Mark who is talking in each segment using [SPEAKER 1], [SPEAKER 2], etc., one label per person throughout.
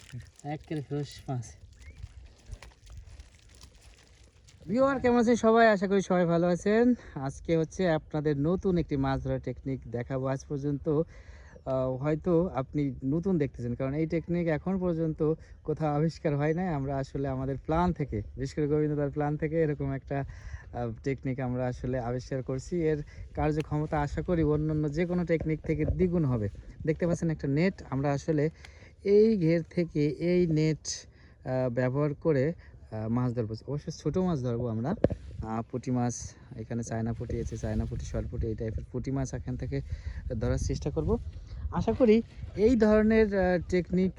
[SPEAKER 1] Fresh কেমন আছেন সবাই? আশা করি সবাই ভালো আছেন। আজকে হচ্ছে আপনাদের নতুন একটি মাছ ধরার টেকনিক দেখাবো। আজ পর্যন্ত হয়তো আপনি নতুন দেখতেছেন, কারণ এই টেকনিক এখন পর্যন্ত কোথাও আবিষ্কার হয় নাই। আমরা আসলে আমাদের প্ল্যান থেকে, বিশেষ করে গোবিন্দদার প্ল্যান থেকে এরকম একটা টেকনিক আমরা আসলে আবিষ্কার করছি। এর কার্যক্ষমতা আশা করি অন্যান্য যে কোনো টেকনিক থেকে দ্বিগুণ হবে। দেখতে পাচ্ছেন একটা নেট আমরা আসলে এই ঘের থেকে এই নেট ব্যবহার করে মাছ ধরবো। অবশ্য ছোটো মাছ ধরবো আমরা। পুঁটি মাছ এখানে চায়না পুঁটি আছে চায়না পুঁটি পুঁটি এই টাইপের পুঁটি মাছ এখান থেকে ধরার চেষ্টা করব। আশা করি এই ধরনের টেকনিক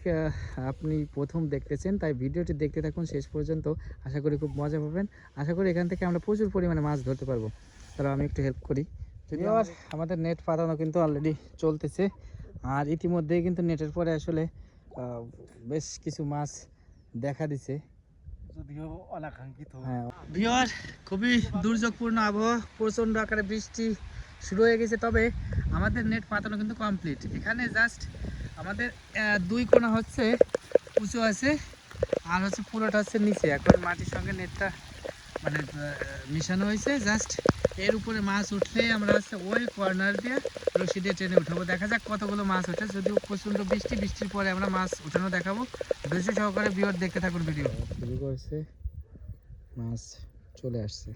[SPEAKER 1] আপনি প্রথম দেখতেছেন তাই ভিডিওটি দেখতে থাকুন শেষ পর্যন্ত। আশা করি খুব মজা পাবেন। আশা করি এখান থেকে আমরা প্রচুর পরিমাণে মাছ ধরতে পারব। তাহলে আমি একটু হেল্প করি। এবার আমাদের নেট পাতানো কিন্তু অলরেডি চলতেছে। আর ইতিমধ্যেই কিন্তু নেটের পরে আসলে বেশ কিছু মাছ দেখা দিছে।
[SPEAKER 2] যদিও অনাকাঙ্ক্ষিত।
[SPEAKER 1] হ্যাঁ। খুবই দুর্যোগপূর্ণ আবহাওয়া প্রচণ্ড আকারে বৃষ্টি শুরু হয়ে গেছে তবে আমাদের নেট পাতানো কিন্তু কমপ্লিট এখানে জাস্ট আমাদের দুই কোণা হচ্ছে উঁচু আছে আর হচ্ছে পুরোটা হচ্ছে নিচে। এখন মাটির সঙ্গে নেটটা মানে মিশানো হয়েছে জাস্ট এর উপরে মাছ উঠলে আমরা হচ্ছে ওই কর্নার দিয়ে রশি দিয়ে টেনে উঠাবো। দেখা যাক কতগুলো মাছ ওঠে যদিও প্রচণ্ড বৃষ্টি, বৃষ্টির পরে আমরা মাছ উঠানো দেখাবো। ধৈর্য সহকারে বিওর দেখতে থাকুন ভিডিও শুরু করছে। মাছ চলে আসছে।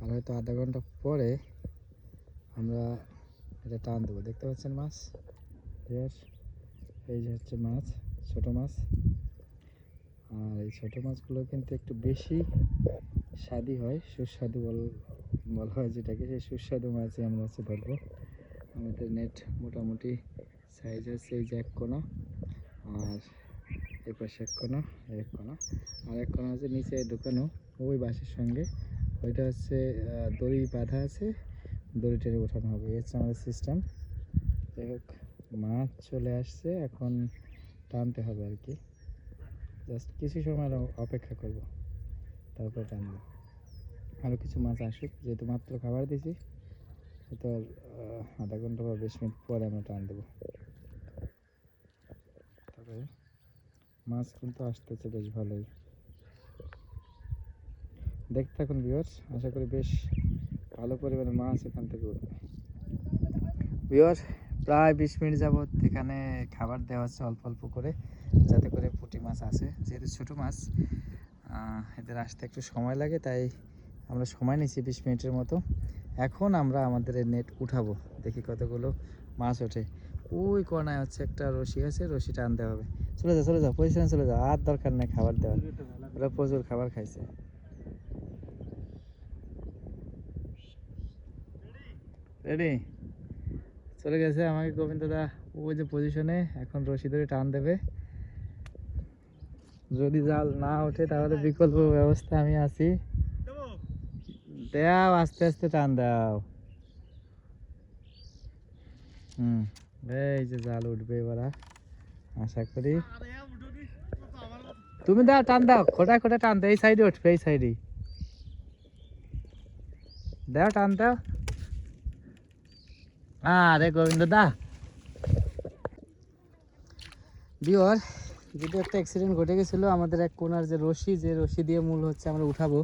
[SPEAKER 1] আর হয়তো আধা ঘণ্টা পরে আমরা এটা টান দেবো। দেখতে পাচ্ছেন মাছ? এই যে হচ্ছে মাছ, ছোট মাছ। আর এই ছোট মাছগুলো কিন্তু একটু বেশি স্বাদই হয়, সুস্বাদু বল, বলা হয় যেটাকে, সেই সুস্বাদু মাছই আমরা হচ্ছে ধরবো। আমাদের নেট মোটামুটি সাইজ হচ্ছে এই যে এক কোনা, আর এই পাশে এক কোনা এক কোনা। আর এক কোনা হচ্ছে নিচে ঢুকানো, ওই বাঁশের সঙ্গে। ওইটা হচ্ছে দড়ি বাঁধা আছে, দড়ি টেনে ওঠানো হবে, এই হচ্ছে আমাদের সিস্টেম যাই হোক, মাছ চলে আসছে, এখন টানতে হবে আর কি। জাস্ট কিছু সময় অপেক্ষা করব। তারপর টানবো আরও কিছু মাছ আসুক, যেহেতু মাত্র খাবার দিছি হয়তো আধা ঘণ্টা বা বিশ মিনিট পরে আমরা টান দেবো। তবে মাছ কিন্তু আসতেছে বেশ ভালোই। দেখতে থাকুন ভিউয়ার্স আশা করি বেশ ভালো পরিমাণে মাছ এখান থেকে উঠবে। ভিউয়ার প্রায় বিশ মিনিট যাবত এখানে খাবার দেওয়া হচ্ছে অল্প অল্প করে, যাতে করে পুঁটি মাছ আসে যেহেতু ছোটো মাছ এদের আসতে একটু সময় লাগে, তাই আমরা সময় নিচ্ছি বিশ মিনিটের মতো। এখন আমরা আমাদের নেট উঠাবো, দেখি কতগুলো মাছ ওঠে। ওই কোনায় হচ্ছে একটা রশি আছে রশি টানতে হবে। চলে যাও চলে যাও পজিশনে চলে যাও আর দরকার নেই খাবার দেওয়ার। ওরা প্রচুর খাবার খাইছে। রেডি চলে গেছে আমাকে গোবিন্দ দা ওই যে পজিশনে এখন রশি ধরে টান দেবে। যদি জাল না ওঠে তাহলে বিকল্প ব্যবস্থা আমি আছি। দাও, আস্তে আস্তে টান দাও। হুম, এই যে জাল উঠবে এবার, আশা করি। তুমি দাও, টান দাও, খোটা খোটা টান দাও, এই সাইডে উঠবে, এই সাইডে দাও, টান দাও। আরে গোবিন্দ দা। বিওর যেটা একটা অ্যাক্সিডেন্ট ঘটে গেছিল, আমাদের এক কোনার যে রশি যে রশি দিয়ে মূল হচ্ছে আমরা উঠাবো,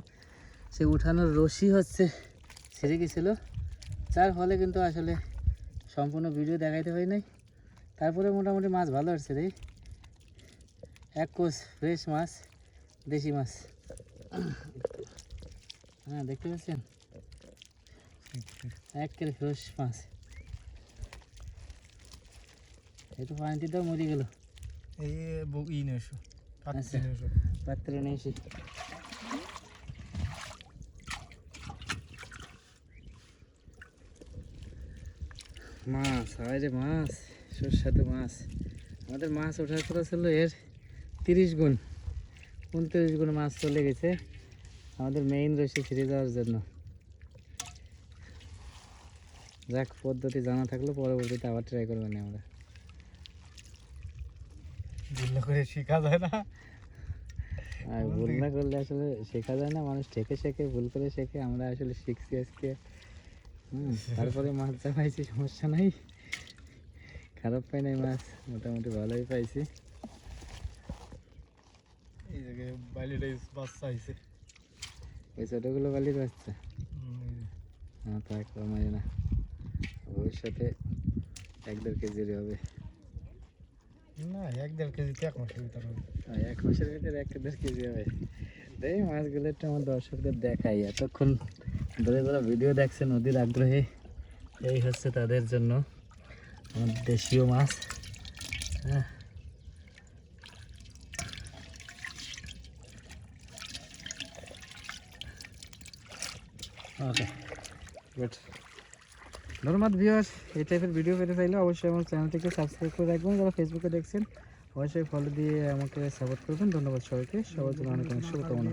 [SPEAKER 1] সেই উঠানোর রশি হচ্ছে ছেড়ে গেছিল। যার ফলে কিন্তু আসলে সম্পূর্ণ ভিডিও দেখাইতে হয় নাই। তারপরে মোটামুটি মাছ ভালো আসছে রে। এক কোষ ফ্রেশ মাছ, দেশি মাছ। হ্যাঁ দেখতে পাচ্ছেন? একের ফ্রেশ মাছ। একটু পানিতে দাও মরে গেল।
[SPEAKER 2] এই ই
[SPEAKER 1] আচ্ছা।
[SPEAKER 2] পাত্রে
[SPEAKER 1] নিয়ে মাছ হয় রে মাছ সুস্বাদু মাছ। আমাদের মাছ ওঠার কথা ছিল এর তিরিশ গুণ উনত্রিশ গুণ মাছ চলে গেছে। আমাদের মেইন রয়েছে ছিঁড়ে যাওয়ার জন্য। যাক পদ্ধতি জানা থাকলে পরবর্তীতে আবার ট্রাই করবেন আমরা।
[SPEAKER 2] ভুল করে শেখা যায় না। ভুল
[SPEAKER 1] না করলে আসলে শেখা যায় না মানুষ ঠেকে শেখে ভুল করে শেখে আমরা আসলে শিখছি আজকে। তারপরে মাছ যা পাইছি সমস্যা নাই। খারাপ পাই নাই মাছ মোটামুটি ভালোই পাইছি।
[SPEAKER 2] এই জায়গায় বাইলেটা বাচ্চা হয়েছে
[SPEAKER 1] ওই ছোটোগুলো বালির বাচ্চা? হ্যাঁ তা কমাই না। ভবিষ্যতে এক দেড় কেজির হবে।
[SPEAKER 2] না, এক
[SPEAKER 1] এই মাছগুলো একটু আমার দর্শকদের দেখাই। এতক্ষণ ভিডিও দেখছে নদীর আগ্রহে। এই হচ্ছে তাদের জন্য আমার দেশীয় মাছ। হ্যাঁ। ধন্যবাদ ভিওস এই টাইপের ভিডিও পেতে চাইলে অবশ্যই আমার চ্যানেলটিকে সাবস্ক্রাইব করে রাখবেন। যারা ফেসবুকে দেখছেন, অবশ্যই ফলো দিয়ে আমাকে সাপোর্ট করবেন। ধন্যবাদ সবাইকে। সবার জন্য অনেক অনেক শুভকামনা।